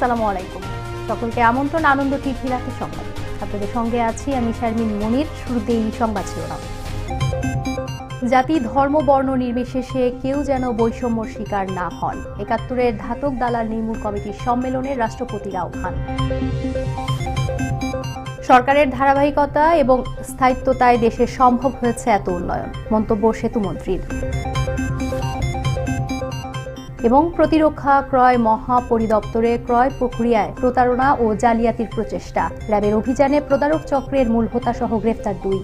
আসসালামু আলাইকুম। সকলকে আমন্ত্রণ, আনন্দ টিভি রাতে সংবাদ আপনাদের সঙ্গে আছি আমি শারমিন মনির, শুরুতেই সংবাদ শিরোনাম। জাতি, ধর্ম, বর্ণ নির্বিশেষে কেউ যেন বৈষম্য শিকার না হন। একাত্তরের ধাতক দালাল নির্মূল কমিটির সম্মেলনে রাষ্ট্রপতির আহ্বান সরকারের ধারাবাহিকতা এবং স্থায়িত্বতায় দেশে সম্ভব হয়েছে এত উন্নয়ন। মন্তব্য সেতুমন্ত্রীর। এবং প্রতিরক্ষা, ক্রয় মহাপরিদপ্তরে ক্রয় প্রক্রিয়ায় প্রতারণা ও জালিয়াতির প্রচেষ্টা। র্যাবের অভিযানে প্রতারক চক্রের মূল হোতাসহ গ্রেফতার দুই।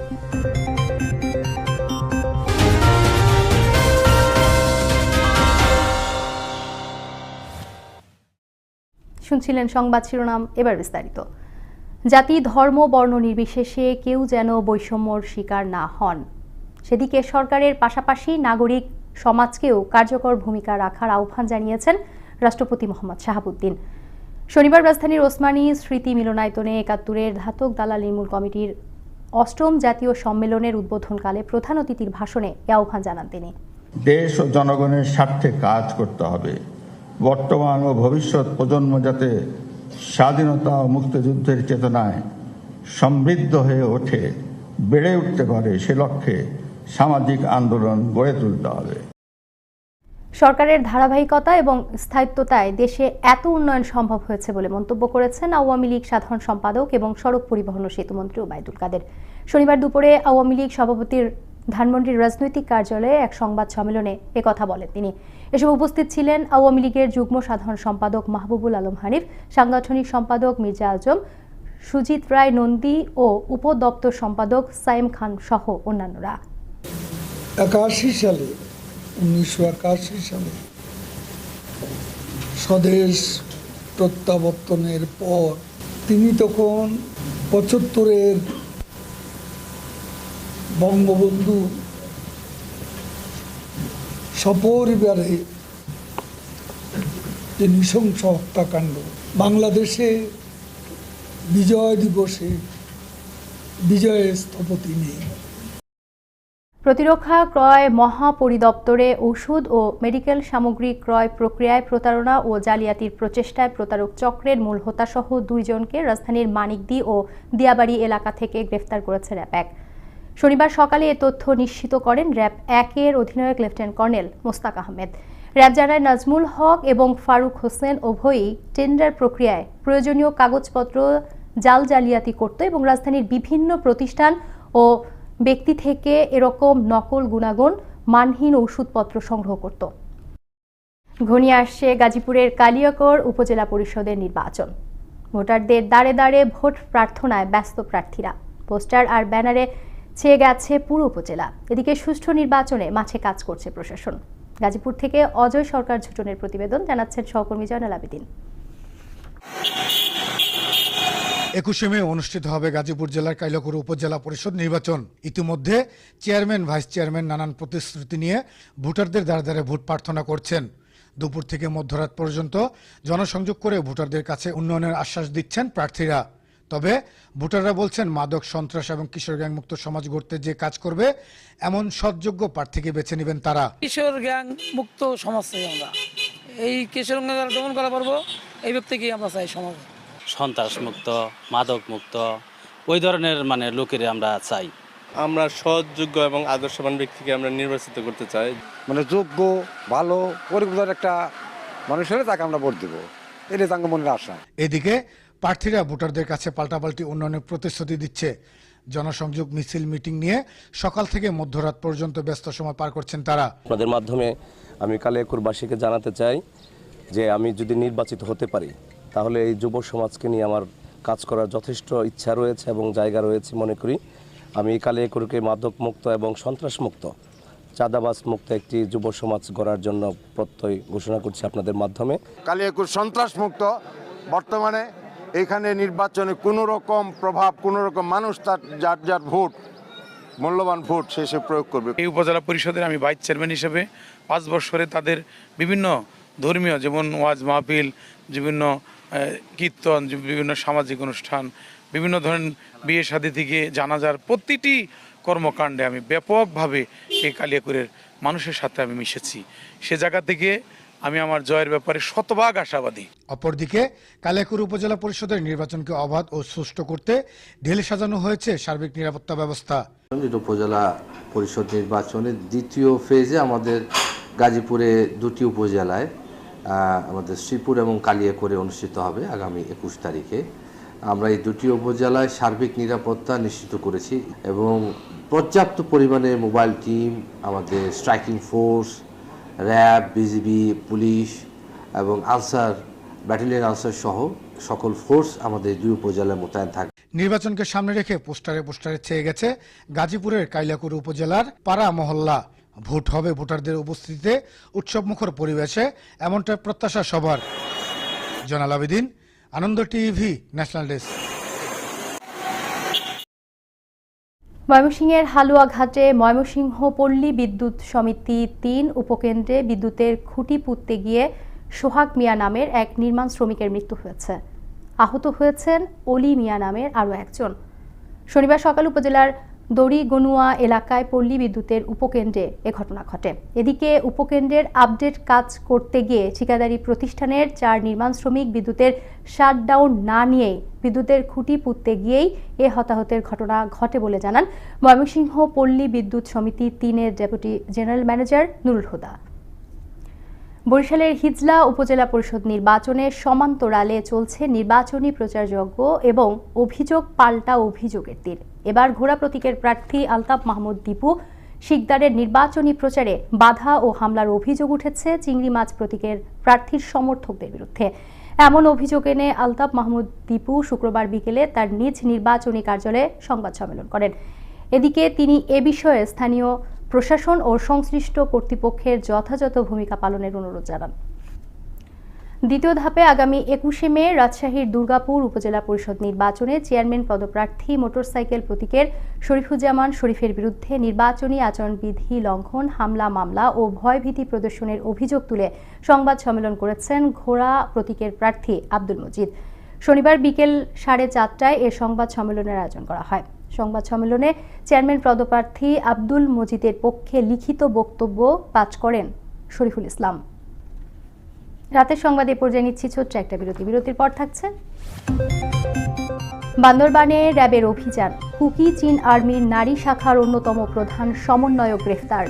শুনছিলেন সংবাদ শিরোনাম, এবার বিস্তারিত। জাতি, ধর্ম, বর্ণ নির্বিশেষে কেউ যেন বৈষম্যর শিকার না হন। সেদিকে সরকারের পাশাপাশি নাগরিক সমাজকেও কার্যকর ভূমিকা রাখার আহ্বান জানিয়েছেন রাষ্ট্রপতি মোহাম্মদ শাহাবুদ্দিন। শনিবার রাজধানীর ওসমানী স্মৃতি মিলনায়তনে একাত্তরের ধাতক দালাল নির্মূল কমিটির অষ্টম জাতীয় সম্মেলনের উদ্বোধনকালে প্রধান অতিথির ভাষণে এ আহ্বান জানান তিনি। দেশ ও জনগণের স্বার্থে কাজ করতে হবে। বর্তমান ও ভবিষ্যৎ প্রজন্ম যাতে স্বাধীনতা ও মুক্তিযুদ্ধের চেতনায় সমৃদ্ধ হয়ে ওঠে, বেড়ে উঠতে পারে সে লক্ষ্যে সামাজিক আন্দোলন গড়ে তুলতে হবে। সরকারের ধারাবাহিকতা এবং স্থায়িত্বতায় দেশে এত উন্নয়ন সম্ভব হয়েছে বলে মন্তব্য করেছেন আওয়ামী লীগ সাধারণ সম্পাদক এবং সড়ক পরিবহন ও সেতুমন্ত্রী ওবায়দুল কাদের। শনিবার দুপুরে আওয়ামী লীগ সভাপতির ধানমন্ডির রাজনৈতিক কার্যালয়ে এক সংবাদ সম্মেলনে একথা বলেন তিনি। এসব উপস্থিত ছিলেন আওয়ামী লীগের যুগ্ম সাধারণ সম্পাদক মাহবুবুল আলম হানিফ, সাংগঠনিক সম্পাদক মির্জা আজম, সুজিত রায় নন্দী ও উপদপ্তর সম্পাদক সাইম খান সহ অন্যান্যরা। একাশি সালে, উনিশশো একাশি সালে স্বদেশ প্রত্যাবর্তনের পর তিনি তখন পঁচাত্তরের বঙ্গবন্ধু সপরিবারে যে নৃশংস হত্যাকাণ্ড, বাংলাদেশে বিজয় দিবসে বিজয়ের স্থপতি নেই প্রতিরক্ষা, ক্রয়, মহাপরিদপ্তরে ওষুধ ও মেডিকেল সামগ্রী ক্রয় প্রক্রিয়ায় প্রতারণা ও জালিয়াতির প্রচেষ্টায় প্রতারক চক্রের মূল হোতাসহ দুইজনকে রাজধানীর মানিকদি ও দিয়াবাড়ি এলাকা থেকে গ্রেফতার করেছে র্যাব এক। শনিবার সকালে এ তথ্য নিশ্চিত করেন র্যাব একের অধিনায়ক lieutenant colonel Mostak Ahmed. RAB জানায়, নাজমুল হক এবং ফারুক হোসেন উভয়ই টেন্ডার প্রক্রিয়ায় প্রয়োজনীয় কাগজপত্র, জাল জালিয়াতি করত এবং রাজধানীর বিভিন্ন প্রতিষ্ঠান ও ব্যক্তি থেকে এরকম নকল গুণাগুণ মানহীন ওষুধপত্র সংগ্রহ করত। ঘনিয়ে আসছে গাজীপুরের কালিয়াকর উপজেলা পরিষদের নির্বাচন। ভোটারদের দাঁড়ে দাঁড়ে ভোট প্রার্থনায় ব্যস্ত প্রার্থীরা। পোস্টার আর ব্যানারে ছেয়ে গেছে পুরো উপজেলা। এদিকে সুষ্ঠু নির্বাচনে মাঠে কাজ করছে প্রশাসন। গাজীপুর থেকে অজয় সরকার ঝুটনের প্রতিবেদন জানাচ্ছেন সহকর্মী জয়নাল আবেদিন। একুশে মে অনুষ্ঠিত হবে গাজীপুর জেলার কাইলকুর উপজেলা পরিষদ নির্বাচন। ইতিমধ্যে চেয়ারম্যান, ভাইস চেয়ারম্যান নানান প্রতিশ্রুতি নিয়ে ভোটারদের দ্বারা দ্বারে ভোট প্রার্থনা করছেন। দুপুর থেকে মধ্যরাত পর্যন্ত জনসংযোগ করে ভোটারদের কাছে উন্নয়নের আশ্বাস দিচ্ছেন প্রার্থীরা। তবে ভোটাররা বলছেন, মাদক, সন্ত্রাস এবং কিশোর গ্যাং মুক্ত সমাজ গড়তে যে কাজ করবে, এমন সৎযোগ্য প্রার্থীকে বেছে নেবেন তারা। কিশোর গ্যাং মুক্ত সমাজ চাই আমরা। এই কিশোর গ্যাং দমন করা পারব, এই ব্যক্তিকে আমরা চাই সমাজ। সন্ত্রাস মুক্ত মাদক মুক্ত ওই ধরনের মানে লোকের আমরা চাই। আমরা সৎযোগ্য এবং আদর্শবান ব্যক্তিকে আমরা নির্বাচিত করতে চাই। মানে যোগ্য ভালো পরিবার একটা মানুষের তাকে আমরা ভোট দেবো। এটাই তাঙ্গ মনের আশা। এদিকে প্রার্থীরা ভোটারদের কাছে পাল্টাপাল্টি উন্নয়নের প্রতিশ্রুতি দিচ্ছে। জনসংযোগ মিছিল মিটিং নিয়ে সকাল থেকে মধ্যরাত পর্যন্ত ব্যস্ত সময় পার করছেন তারা। আপনাদের মাধ্যমে আমি কালিয়াকুরবাসীকে জানাতে চাই যে আমি যদি নির্বাচিত হতে পারি তাহলে এই যুব সমাজকে নিয়ে আমার কাজ করার যথেষ্ট ইচ্ছা রয়েছে এবং জায়গা রয়েছে মনে করি। আমি কালিয়াকুরকে মাদক মুক্ত এবং সন্ত্রাস মুক্ত চাঁদাবাজ মুক্ত একটি যুব সমাজ গড়ার জন্য প্রত্যয় ঘোষণা করছি আপনাদের মাধ্যমে। কালিয়াকুর সন্ত্রাস মুক্ত বর্তমানে এখানে নির্বাচনে কোনো রকম প্রভাব কোনো রকম মানুষ তার যার যার ভোট মূল্যবান ভোট সে সে প্রয়োগ করবে। এই উপজেলা পরিষদের আমি ভাইস চেয়ারম্যান হিসেবে পাঁচ বছরে তাদের বিভিন্ন ধর্মীয় যেমন ওয়াজ মাহফিল বিভিন্ন কীর্তন বিভিন্ন সামাজিক অনুষ্ঠান বিভিন্ন ধরনের বিয়ে শাদী থেকে জানাজার প্রতিটি কর্মকাণ্ডে আমি ব্যাপকভাবে এই কালিয়াকুরের মানুষের সাথে আমি মিশেছি। সে জায়গা থেকে আমি আমার জয়ের ব্যাপারে শতভাগ আশাবাদী। অপরদিকে কালিয়াকুর উপজেলা পরিষদের নির্বাচনকে অবাধ ও সুষ্ঠু করতে ঢেলে সাজানো হয়েছে সার্বিক নিরাপত্তা ব্যবস্থা। উপজেলা পরিষদ নির্বাচনের দ্বিতীয় ফেজে আমাদের গাজীপুরে দুটি উপজেলায় আমাদের শ্রীপুর এবং কালিয়াকোরে অনুষ্ঠিত হবে আগামী একুশ তারিখে। আমরা এই দুটি উপজেলায় সার্বিক নিরাপত্তা নিশ্চিত করেছি এবং পর্যাপ্ত পরিমাণে মোবাইল টিম, আমাদের striking force, RAB, BGB, police এবং আনসার, ব্যাটালিয়ন আনসার সহ সকল ফোর্স আমাদের দুই উপজেলায় মোতায়েন থাকবে নির্বাচনকে সামনে রেখে পোস্টারে পোস্টারে ছেয়ে গেছে গাজীপুরের কাইলাকুর উপজেলার পাড়া মহল্লা। ভোট হবে ভোটারদের উপস্থিতিতে উৎসবমুখর পরিবেশে, এমনটা প্রত্যাশা সবার। Zainal Abedin, Ananda TV, national desk. ময়মনসিংহের হালুয়াঘাটে ময়মনসিংহ পল্লী বিদ্যুৎ সমিতি তিন উপকেন্দ্রে বিদ্যুতের খুঁটি পুঁততে গিয়ে সোহাগ মিয়া নামের এক নির্মাণ শ্রমিকের মৃত্যু হয়েছে। আহত হয়েছেন অলি মিয়া নামের আরও একজন। শনিবার সকাল উপজেলার দড়িগনুয়া এলাকায় পল্লী বিদ্যুতের উপকেন্দ্রে এ ঘটনা ঘটে। এদিকে উপকেন্দ্রের আপডেট কাজ করতে গিয়ে ঠিকাদারি প্রতিষ্ঠানের চার নির্মাণ শ্রমিক বিদ্যুতের শাটডাউন না নিয়েই বিদ্যুতের খুঁটি পুঁততে গিয়েই এ হতাহতের ঘটনা ঘটে বলে জানান ময়মনসিংহ পল্লী বিদ্যুৎ সমিতি তিনের deputy general manager Nurul Huda. বরিশালের হিজলা উপজেলা পরিষদ নির্বাচনে সমান্তরালে চলছে নির্বাচনী প্রচারযজ্ঞ এবং অভিযোগ পাল্টা অভিযোগের তীর। এবার ঘোড়া প্রতীকের প্রার্থী আলতাফ মাহমুদ দীপু। শিকদারের নির্বাচনী প্রচারে বাধা ও হামলার অভিযোগ উঠেছে চিংড়ি মাছ প্রতীকের প্রার্থীর সমর্থকদের বিরুদ্ধে। এমন অভিযোগ এনে আলতাফ মাহমুদ দীপু শুক্রবার বিকেলে তার নিজ নির্বাচনী কার্যালয়ে সংবাদ সম্মেলন করেন। এদিকে তিনি এ বিষয়ে স্থানীয় প্রশাসন ও সংশ্লিষ্ট কর্তৃপক্ষের যথাযথ ভূমিকা পালনের অনুরোধ জানান। দ্বিতীয় ধাপে আগামী একুশে মে রাজশাহীর দুর্গাপুর উপজেলা পরিষদ নির্বাচনে চেয়ারম্যান পদপ্রার্থী মোটরসাইকেল প্রতীকের শরীফুজ্জামান শরীফের বিরুদ্ধে নির্বাচনী আচরণবিধি লঙ্ঘন, হামলা, মামলা ও ভয়ভীতি প্রদর্শনের অভিযোগ তুলে সংবাদ সম্মেলন করেছেন ঘোড়া প্রতীকের প্রার্থী আব্দুল মজিদ। শনিবার বিকেল সাড়ে চারটায় এ সংবাদ সম্মেলনের আয়োজন করা হয়। সংবাদ সম্মেলনে চেয়ারম্যান পদপ্রার্থী আব্দুল মজিদের পক্ষে লিখিত বক্তব্য পাঠ করেন শরীফুল ইসলাম। রাতের সংবাদ এ পর্যায়ে নিচ্ছি ছোট্ট একটা বিরতি। বিরতির পর থাকছে বান্দরবানে র্যাবের অভিযান। কুকি চীন আর্মির নারী শাখার অন্যতম প্রধান সমন্বয়ক গ্রেফতার।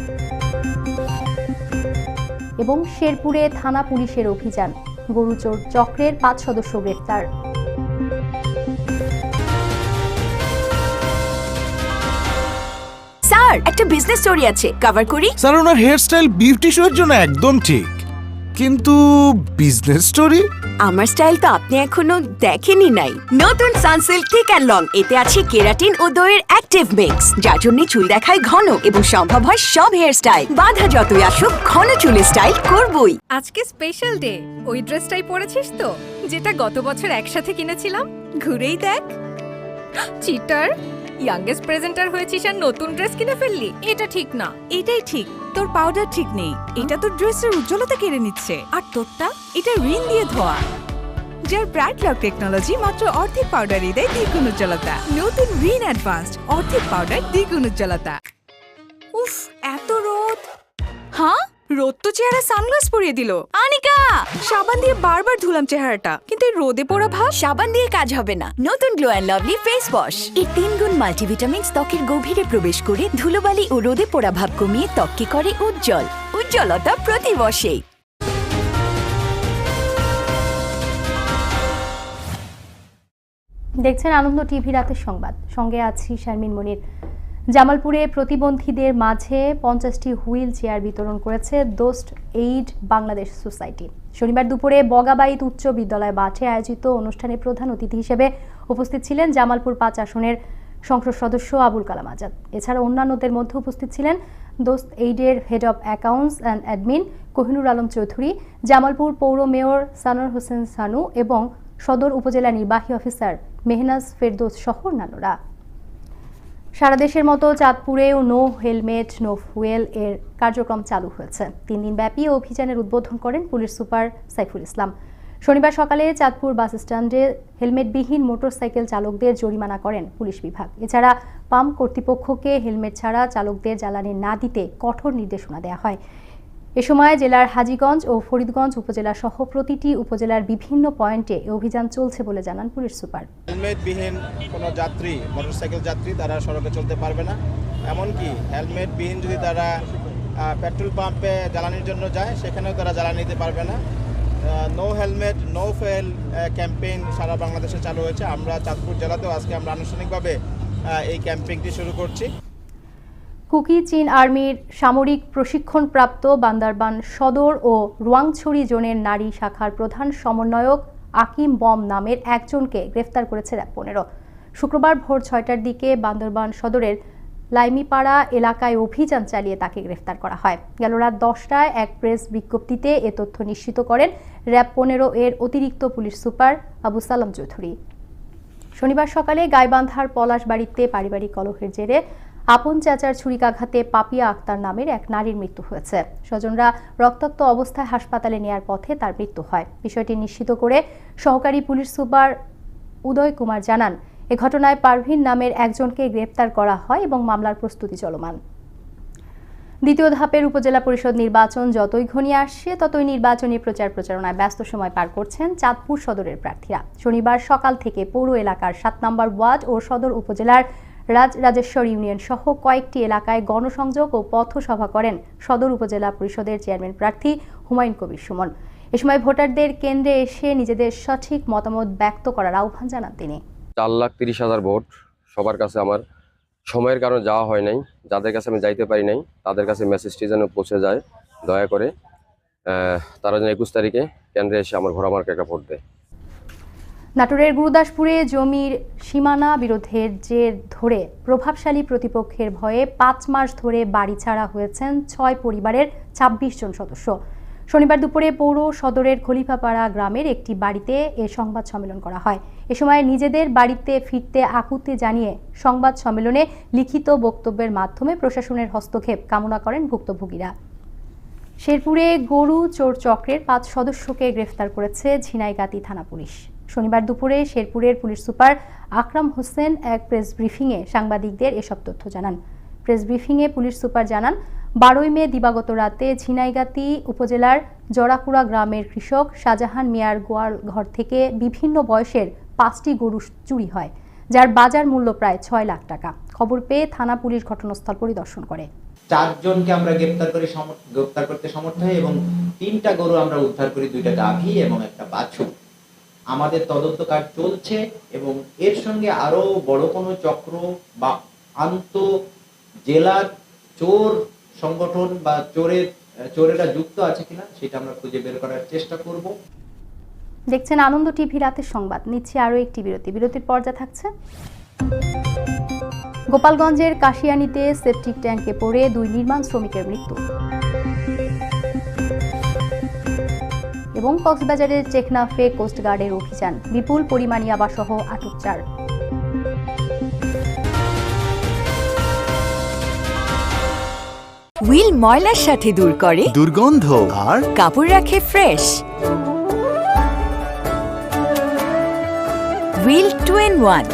এবং শেরপুরে থানা পুলিশের অভিযান। গরুচোর চক্রের পাঁচ সদস্য গ্রেফতার। স্যার একটা বিজনেস স্টোরি আছে। কভার করি। স্যার ওনার হেয়ারস্টাইল বিউটি শো এর জন্য একদম ঠিক। কিন্তু বিজনেস স্টোরি আমার স্টাইল তো আপনি এখনও দেখেনি নাই। নতুন সানসিল্ক থিক অ্যান্ড লং এতে আছে কেরাটিন ও দইয়ের অ্যাক্টিভ মিক্স যার জন্য চুল দেখায় ঘন এবং সম্ভব হয় সব হেয়ার স্টাইল বাধা যতই আসুক ঘন চুলের স্টাইল করবই। আজকে স্পেশাল ডে ওই ড্রেসটাই পরেছিস তো যেটা গত বছর একসাথে কিনেছিলাম। ঘুরেই দেখ। চিটার ইয়াংগেস্ট প্রেজেন্টার হয়েছিস আর নতুন ড্রেস কিনে ফেললি। এটা ঠিক না। এটাই ঠিক। তোর পাউডার ঠিক নেই। এটা তোর ড্রেসের উজ্জ্বলতা কেড়ে নিচ্ছে। আর তোরটা এটা রিন দিয়ে ধোয়া। যার ব্রাইট লক টেকনোলজি মাত্র অর্ধেক পাউডারই দেয় দ্বিগুণ উজ্জ্বলতা। নতুন রিন অ্যাডভান্সড অর্ধেক পাউডার দ্বিগুণ উজ্জ্বলতা। উফ এত রোদ। হ্যাঁ? রোদ তো চেহারা সানগ্লাস পরিয়ে দিল। আনিকা! সাবান দিয়ে বারবার ধুলাম চেহারাটা। কিন্তু রোদে পোড়া ভাব সাবান দিয়ে কাজ হবে না। নতুন Glow and Lovely face wash এর তিন গুণ মাল্টিভিটামিন ত্বকের গভীরে প্রবেশ করে ধুলোবালি ও রোদে পোড়া ভাব কমিয়ে ত্বককে করে উজ্জ্বল। উজ্জ্বলতা প্রতি বসেই দেখছেন আনন্দ টিভি রাতের সংবাদ। সঙ্গে আছি শারমিন মনির। জামালপুরে প্রতিবন্ধীদের মাঝে পঞ্চাশটি হুইল চেয়ার বিতরণ করেছে দোস্ট এইড বাংলাদেশ সোসাইটি। শনিবার দুপুরে বগাবাইত উচ্চ বিদ্যালয় মাঠে আয়োজিত অনুষ্ঠানে প্রধান অতিথি হিসেবে উপস্থিত ছিলেন জামালপুর পাঁচ আসনের সংসদ সদস্য আবুল কালাম আজাদ। এছাড়া অন্যান্যদের মধ্যে উপস্থিত ছিলেন দোস্ত এইডের head of accounts and admin Kohinoor Alam Chowdhury, Jamalpur পৌর মেয়র সানোর হোসেন সানু এবং সদর উপজেলা নির্বাহী অফিসার মেহনাজ ফেরদোস সহ অন্যান্যরা। সারা দেশের মতো চাঁদপুরেও নো হেলমেট, নো ফুয়েল এর কার্যক্রম চালু হয়েছে। তিন দিন ব্যাপী অভিযানের উদ্বোধন করেন পুলিশ সুপার সাইফুল ইসলাম। শনিবার সকালে চাঁদপুর বাস স্ট্যান্ডে হেলমেটবিহীন মোটরসাইকেল চালকদের জরিমানা করেন পুলিশ বিভাগ। এছাড়া পাম্প কর্তৃপক্ষকে হেলমেট ছাড়া চালকদের জ্বালানি না দিতে কঠোর নির্দেশনা দেওয়া হয়। এ সময় জেলার হাজীগঞ্জ ও ফরিদগঞ্জ উপজেলা সহ প্রতিটি উপজেলার বিভিন্ন পয়েন্টে অভিযান চলছে বলে জানান পুলিশ সুপার। হেলমেটবিহীন কোনো যাত্রী, মোটরসাইকেল যাত্রী তারা সড়কে চলতে পারবে না। এমনকি হেলমেটবিহীন যদি তারা পেট্রোল পাম্পে জ্বালানির জন্য যায়, সেখানেও তারা জ্বালানি নিতে পারবে না। No helmet no fuel campaign সারা বাংলাদেশে চালু হয়েছে। আমরা চাঁদপুর জেলাতেও আজকে আমরা আনুষ্ঠানিকভাবে এই ক্যাম্পেইনটি শুরু করছি। কুকি চীন আর্মির সামরিক প্রশিক্ষণপ্রাপ্ত বান্দারবান সদর ও রোয়াংছড়ি জোনের নারী শাখার প্রধান সমন্বয়ক আকিম বম নামের একজনকে গ্রেফতার করেছে র্যাব পনেরো। শুক্রবার ভোর ছয়টার দিকে বান্দরবান সদরের লাইমিপাড়া এলাকায় অভিযান চালিয়ে তাকে গ্রেফতার করা হয়। গেল রাত দশটায় এক প্রেস বিজ্ঞপ্তিতে এ তথ্য নিশ্চিত করেন র্যাব পনেরো এর অতিরিক্ত পুলিশ সুপার আবু সালাম চৌধুরী। শনিবার সকালে গাইবান্ধার পলাশ বাড়িতে পারিবারিক কলহের জেরে আপন চাচার ছুরিকাঘাতে পাপিয়া আক্তার নামের এক নারীর মৃত্যু হয়েছে। স্বজনরা রক্তাক্ত অবস্থায় হাসপাতালে নেয়ার পথে তার মৃত্যু হয়। বিষয়টি নিশ্চিত করে সহকারী পুলিশ সুপার উদয় কুমার জানান, এ ঘটনায় পারভিন নামের একজনকে গ্রেপ্তার করা হয় এবং মামলার প্রস্তুতি চলমান। দ্বিতীয় ধাপের উপজেলা পরিষদ নির্বাচন যতই ঘনিয়ে আসছে, ততই নির্বাচনী প্রচার প্রচারণায় ব্যস্ত সময় পার করছেন চাঁদপুর সদরের প্রার্থীরা। শনিবার সকাল থেকে পৌর এলাকার সাত নম্বর ওয়ার্ড ও সদর উপজেলার রাজ রাজেশ্বর ইউনিয়ন সহ কয়েকটি এলাকায় গণসংযোগ ও পথসভা করেন সদর উপজেলা পরিষদের চেয়ারম্যান প্রার্থী হুমায়ুন কবির সুমন। এ সময় ভোটারদের কেন্দ্রে এসে নিজেদের সঠিক মতামত ব্যক্ত করার আহ্বান জানান তিনি। চার লাখ তিরিশ হাজার ভোট সবার কাছে আমার। সময়ের কারণে যাওয়া হয় নাই। যাদের কাছে আমি যাইতে পারি নাই, তাদের কাছে মেসেজটি যেন পৌঁছে যায়। দয়া করে তারা যেন একুশ তারিখে কেন্দ্রে এসে আমার ঘোড়া মার্কে একটা ভোট দেয়। নাটোরের গুরুদাসপুরে জমির সীমানা বিরোধের জের ধরে প্রভাবশালী প্রতিপক্ষের ভয়ে পাঁচ মাস ধরে বাড়ি ছাড়া হয়েছেন ছয় পরিবারের ২৬ জন সদস্য। শনিবার দুপুরে পৌর সদরের খলিফাপাড়া গ্রামের একটি বাড়িতে এ সংবাদ সম্মেলন করা হয়। এ সময় নিজেদের বাড়িতে ফিরতে আকুতি জানিয়ে সংবাদ সম্মেলনে লিখিত বক্তব্যের মাধ্যমে প্রশাসনের হস্তক্ষেপ কামনা করেন ভুক্তভোগীরা। শেরপুরে গরু চোর চক্রের পাঁচ সদস্যকে গ্রেফতার করেছে ঝিনাইগাতি থানা পুলিশ। শনিবার দুপুরে শেরপুরের পুলিশ সুপার আকরাম হোসেন এক প্রেস ব্রিফিংয়ে সাংবাদিকদের এসব তথ্য জানান। প্রেস ব্রিফিংয়ে পুলিশ সুপার জানান, বারোই মে দিবাগত রাতে ঝিনাইগাতি উপজেলার জরাকুড়া গ্রামের কৃষক শাহজাহান মিয়ার গোয়াল ঘর থেকে বিভিন্ন বয়সের পাঁচটি গরু চুরি হয়, যার বাজার মূল্য প্রায় ছয় লাখ টাকা। খবর পেয়ে থানা পুলিশ ঘটনাস্থল পরিদর্শন করে। চারজনকে আমরা গ্রেপ্তার করে গ্রেপ্তার করতে সমর্থ হই এবং তিনটা গরু আমরা উদ্ধার করি, দুইটা গাভী এবং একটা বাছুর। আমাদের তদন্ত কাজ চলছে এবং এর সঙ্গে আরও বড় কোনো চক্র বা আন্ত জেলার চোর সংগঠন বা চোরের, চোরেরা যুক্ত আছে কিনা, সেটা আমরা খুঁজে বের করার চেষ্টা করব। দেখছেন আনন্দ টিভি রাতের সংবাদ। নিচ্ছে আরও একটি বিরতি। বিরতির পর্যা থাকছে। গোপালগঞ্জের কাশিয়ানিতে সেপটিক ট্যাঙ্কে পড়ে দুই নির্মাণ শ্রমিকের মৃত্যু। এবং কক্সবাজারের চেকনাফে কোস্টগার্ডের অভিযান বিপুল পরিমাণ ইয়াবাসহ আটক চার। হুইল ময়লার সাথে দূর করে দুর্গন্ধ আর কাপড় রাখে fresh. Wheel two in one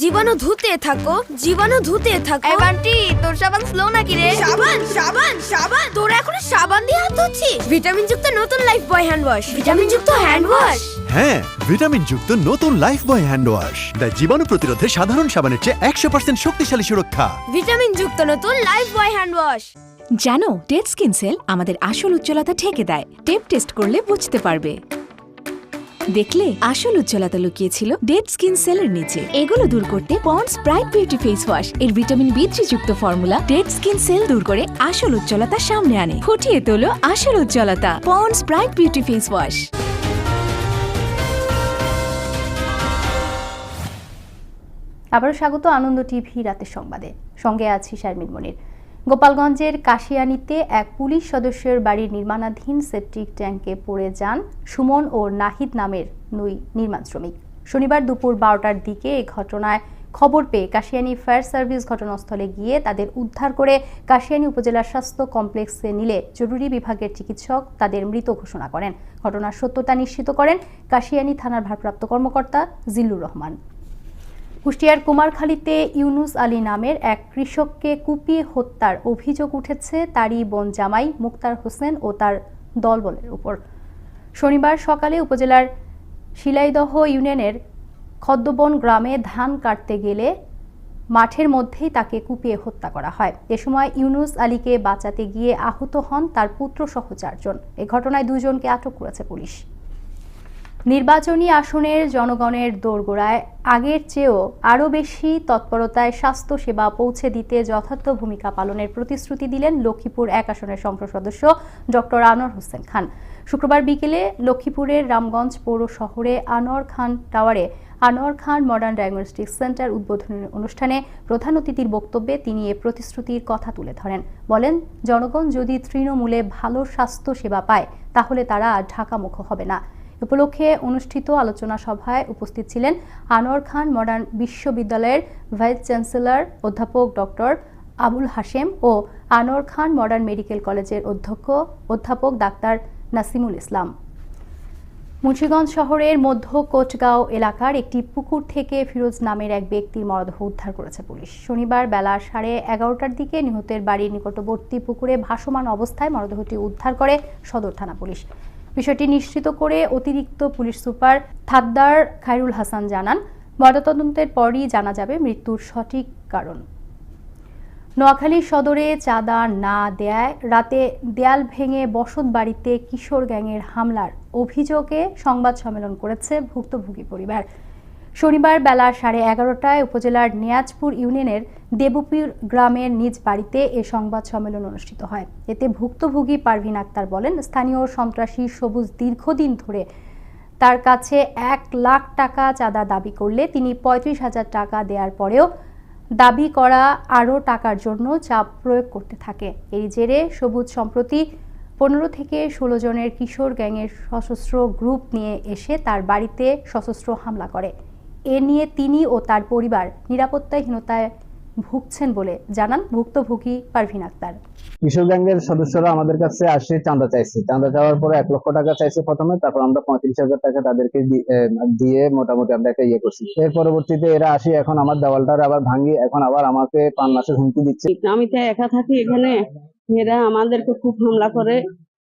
জীবাণু ধুতে থাকো জীবাণু ধুতে থাকো। এই বান্টি তোর সাবান স্লো নাকি রে? সাবান সাবান সাবান। তোর এখন সাবান দিয়ে হাত ধুচ্ছিস ভিটামিন যুক্ত নতুন Lifebuoy hand wash vitamin যুক্ত হ্যান্ড ওয়াশ হ্যাঁ ভিটামিন যুক্ত নতুন লাইফ বয় হ্যান্ড ওয়াশ দেয় জীবাণু প্রতিরোধে সাধারণ সাবানের চেয়ে একশো পার্সেন্ট শক্তিশালী সুরক্ষা। ভিটামিন যুক্ত নতুন লাইফ বয় হ্যান্ড ওয়াশ জানো টেট স্কিন সেল আমাদের আসল উজ্জ্বলতা ঢেকে দেয়। টেপ টেস্ট করলে বুঝতে পারবে। দেখলে আসল উজ্জ্বলতা লুকিয়েছিল ডেড স্কিন সেলের নিচে। এগুলো দূর করতে Pond's bright beauty face wash এর ভিটামিন বি থ্রি যুক্ত ফর্মুলা ডেড স্কিন সেল দূর করে আসল উজ্জ্বলতা সামনে আনে। ফুটিয়ে তোলো আসল উজ্জ্বলতা Pond's bright beauty face wash আবারও স্বাগত আনন্দ টিভি রাতের সংবাদে। সঙ্গে আছি শারমিন মনির। গোপালগঞ্জের কাশিয়ানিতে এক পুলিশ সদস্যের বাড়ির নির্মাণাধীন সেপটিক ট্যাঙ্কে পড়ে যান সুমন ও নাহিদ নামের দুই নির্মাণ শ্রমিক। শনিবার দুপুর বারোটার দিকে এ ঘটনায় খবর পেয়ে কাশিয়ানী ফায়ার সার্ভিস ঘটনাস্থলে গিয়ে তাদের উদ্ধার করে কাশিয়ানী উপজেলা স্বাস্থ্য কমপ্লেক্সে নিলে জরুরি বিভাগের চিকিৎসক তাদের মৃত ঘোষণা করেন। ঘটনার সত্যতা নিশ্চিত করেন কাশিয়ানী থানার ভারপ্রাপ্ত কর্মকর্তা জিল্লুর রহমান। কুষ্টিয়ার কুমারখালীতে ইউনুস আলী নামের এক কৃষককে কুপিয়ে হত্যার অভিযোগ উঠেছে, তারই বোন জামাই মুক্তার হোসেন ও তার দলবলের উপর। শনিবার সকালে উপজেলার শিলাইদহ ইউনিয়নের খদ্দবন গ্রামে ধান কাটতে গেলে মাঠের মধ্যেই তাকে কুপিয়ে হত্যা করা হয়। এ সময় ইউনুস আলীকে বাঁচাতে গিয়ে আহত হন তার পুত্র সহ চারজন। এ ঘটনায় দুজনকে আটক করেছে পুলিশ। নির্বাচনী আসনের জনগণের দোরগোড়ায় আগের চেয়েও আরও বেশি তৎপরতায় স্বাস্থ্য সেবা পৌঁছে দিতে যথার্থ ভূমিকা পালনের প্রতিশ্রুতি দিলেন লক্ষ্মীপুর এক আসনের সংসদ সদস্য ডক্টর আনোয়ার হোসেন খান। শুক্রবার বিকেলে লক্ষ্মীপুরের রামগঞ্জ পৌর শহরে আনোয়ার খান টাওয়ারে Anwar Khan modern diagnostic centre উদ্বোধনী অনুষ্ঠানে প্রধান অতিথির বক্তব্যে তিনি এ প্রতিশ্রুতির কথা তুলে ধরেন। বলেন, জনগণ যদি তৃণমূলে ভালো স্বাস্থ্য সেবা পায়, তাহলে তারা ঢাকামুখ হবে না। উপলক্ষে অনুষ্ঠিত আলোচনা সভায় উপস্থিত ছিলেন আনোয়ার খান, মডার্ন বিশ্ববিদ্যালয়ের ভাইস চ্যান্সেলর অধ্যাপক ডক্টর আবুল হাশেম ও আনোয়ার খান, মডার্ন মেডিকেল কলেজের অধ্যক্ষ অধ্যাপক ডাক্তার নাসিমুল ইসলাম। মুন্সিগঞ্জ শহরের মধ্য কোটগাঁও এলাকার একটি পুকুর থেকে ফিরোজ নামের এক ব্যক্তির মরদেহ উদ্ধার করেছে পুলিশ। শনিবার বেলা সাড়ে এগারোটার দিকে নিহতের বাড়ির নিকটবর্তী পুকুরে ভাসমান অবস্থায় মরদেহটি উদ্ধার করে সদর থানা পুলিশ। বিষয়টি নিশ্চিত করে অতিরিক্ত পুলিশ সুপার থাদ্দার খায়রুল হাসান জানান, ময়নাতদন্তের পরই জানা যাবে মৃত্যুর সঠিক কারণ। নোয়াখালী সদরে চাঁদা না দেয় রাতে দেয়াল ভেঙে বসত বাড়িতে কিশোর গ্যাংয়ের হামলার অভিযোগে সংবাদ সম্মেলন করেছে ভুক্তভোগী পরিবার। শনিবার বেলা সাড়ে এগারোটায় উপজেলার নিয়াজপুর ইউনিয়নের দেবপুর গ্রামের নিজ বাড়িতে এ সংবাদ সম্মেলন অনুষ্ঠিত হয়। এতে ভুক্তভোগী পারভিন আক্তার বলেন, স্থানীয় সন্ত্রাসী সবুজ দীর্ঘদিন ধরে তার কাছে এক লাখ টাকা চাঁদা দাবি করলে তিনি পঁয়ত্রিশ হাজার টাকা দেওয়ার পরেও দাবি করা আরও টাকার জন্য চাপ প্রয়োগ করতে থাকে। এই জেরে সবুজ সম্প্রতি পনেরো থেকে ষোলো জনের কিশোর গ্যাংয়ের সশস্ত্র গ্রুপ নিয়ে এসে তার বাড়িতে সশস্ত্র হামলা করে। এ নিয়ে তিনি ও তার পরিবার নিরাপত্তাহীনতায় ভুগছেন বলে জানান ভুক্তভোগী পারভিন আক্তার। কিশোর গ্যাংয়ের সদস্যরা আমাদের কাছে আসে চাঁদা চাইছে। চাঁদা চাওয়ার পরে এক লক্ষ টাকা চাইছে প্রথমে তারপর আমরা পঁয়ত্রিশ হাজার টাকা তাদেরকে দিয়ে মোটামুটি আমরা একটা ইয়ে করছি। এর পরবর্তীতে এরা আসি এখন আমার দেওয়ালটার আবার ভাঙি এখন আবার আমাকে পান মাসের হুমকি দিচ্ছে। আমি তো একা থাকি এখানে এরা আমাদেরকে খুব হামলা করে।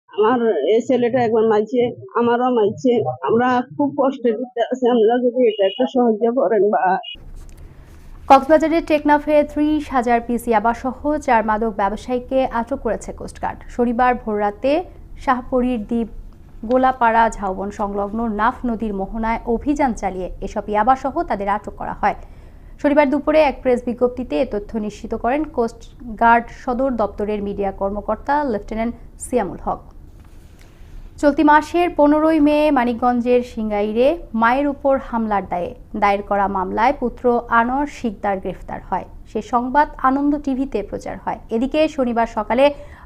আমার এই ছেলেটা একবার মাইছে আমারও মাইছে আমরা খুব কষ্টে দিতে আছি। আমরা যদি এটা একটা সাহায্য করেন বা কক্সবাজারের টেকনাফে ত্রিশ হাজার পিস ইয়াবাসহ চার মাদক ব্যবসায়ীকে আটক করেছে কোস্টগার্ড। শনিবার ভোররাতে শাহপরীর দ্বীপ, গোলাপাড়া, ঝাউবন সংলগ্ন নাফ নদীর মোহনায় অভিযান চালিয়ে এসব ইয়াবাসহ তাদের আটক করা হয়। শনিবার দুপুরে এক প্রেস বিজ্ঞপ্তিতে এ তথ্য নিশ্চিত করেন কোস্ট গার্ড সদর দপ্তরের মিডিয়া কর্মকর্তা লেফটেন্যান্ট সিয়ামুল হক। চলতি মাসের পনেরোই মে মানিকগঞ্জের সিঙ্গাইরে মায়ের উপর হামলার দায়ে দায়ের করা মামলায় পুত্র আনোয়ার শিকদার গ্রেফতার হয়। সে সংবাদ আনন্দ টিভিতে প্রচার হয়। এদিকে শনিবার সকালে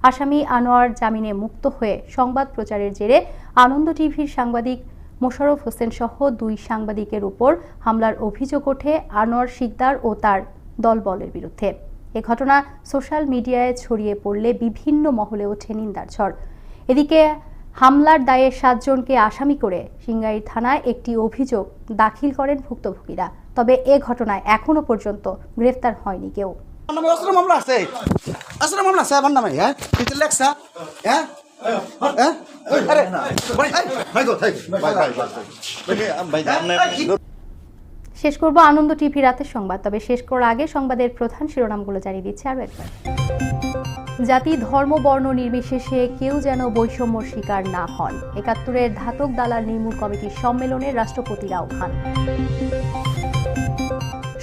আসামি আনোয়ার জামিনে মুক্ত হয়ে সংবাদ প্রচারের জেরে আনন্দ টিভির সাংবাদিক মোশাররফ হোসেন সহ দুই সাংবাদিকের উপর হামলার অভিযোগ ওঠে আনোয়ার শিকদার ও তার দলবলের বিরুদ্ধে। এ ঘটনা সোশ্যাল মিডিয়ায় ছড়িয়ে পড়লে বিভিন্ন মহলে ওঠে নিন্দার ঝড়। এদিকে হামলার দায়ে সাতজনকে আসামি করে সিঙ্গাই থানায় একটি অভিযোগ দাখিল করেন ভুক্তভোগীরা তবে এ ঘটনায় এখনও পর্যন্ত গ্রেফতার হয়নি কেউ নামে অস্ত্র মামলা আছে অস্ত্র মামলা আছে আমার নামে হ্যাঁ তুই লেখছা হ্যাঁ হ্যাঁ আরে ভাই ভাই গো ভাই ভাই ভাই ভাই শেষ করব আনন্দ টিভি রাতের সংবাদ। তবে শেষ করার আগে সংবাদের প্রধান শিরোনামগুলো জানিয়ে দিচ্ছে আরও একবার। জাতি, ধর্ম, বর্ণ নির্বিশেষে কেউ যেন বৈষম্য শিকার না হন। একাত্তরের ধাতক দালাল নির্মূল কমিটির সম্মেলনে রাষ্ট্রপতির আহ্বান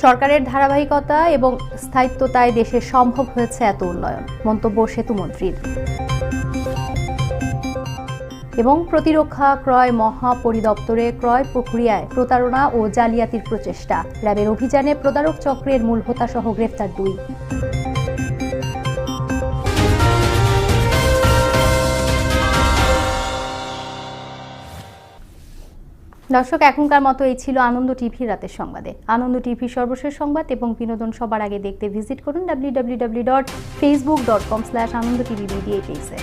সরকারের ধারাবাহিকতা এবং স্থায়িত্বতায় দেশে সম্ভব হয়েছে এত উন্নয়ন। মন্তব্য সেতুমন্ত্রীর। এবং প্রতিরক্ষা, ক্রয় মহা পরিদপ্তরে ক্রয় প্রক্রিয়ায় প্রতারণা ও জালিয়াতির প্রচেষ্টা। র্যাবের অভিযানে প্রতারক চক্রের মূল হোতাসহ গ্রেফতার দুই। দর্শক, এখনকার মতো এই ছিল আনন্দ টিভি রাতের সংবাদে। আনন্দ টিভি সর্বশেষ সংবাদ এবং বিনোদন সবার আগে দেখতে ভিজিট করুন W W W dot Facebook dot com slash Ananda TV media পেজে